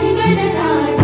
तू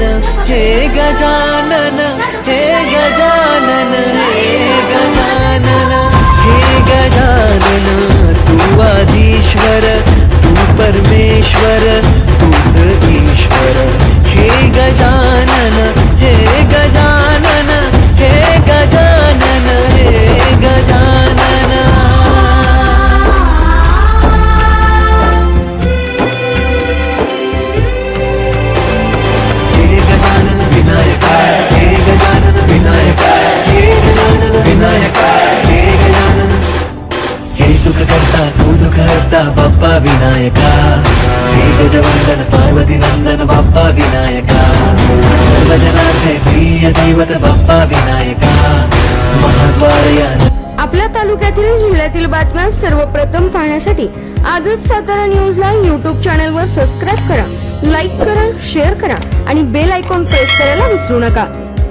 गजानन हे गजानन बाप्पा विनायका हे गजवंदन पार्वती नंदन बाप्पा विनायका सर्वजनाचे प्रिय दैवत बाप्पा विनायका महाद्वार आपल्या तालुक्यातील जिल्ह्यातील बातम्या सर्वप्रथम पाहण्यासाठी आजच सातारा न्यूजला युट्यूब चॅनलवर सबस्क्राईब करा लाईक करा शेअर करा आणि बेल आयकॉन प्रेस करायला विसरू नका.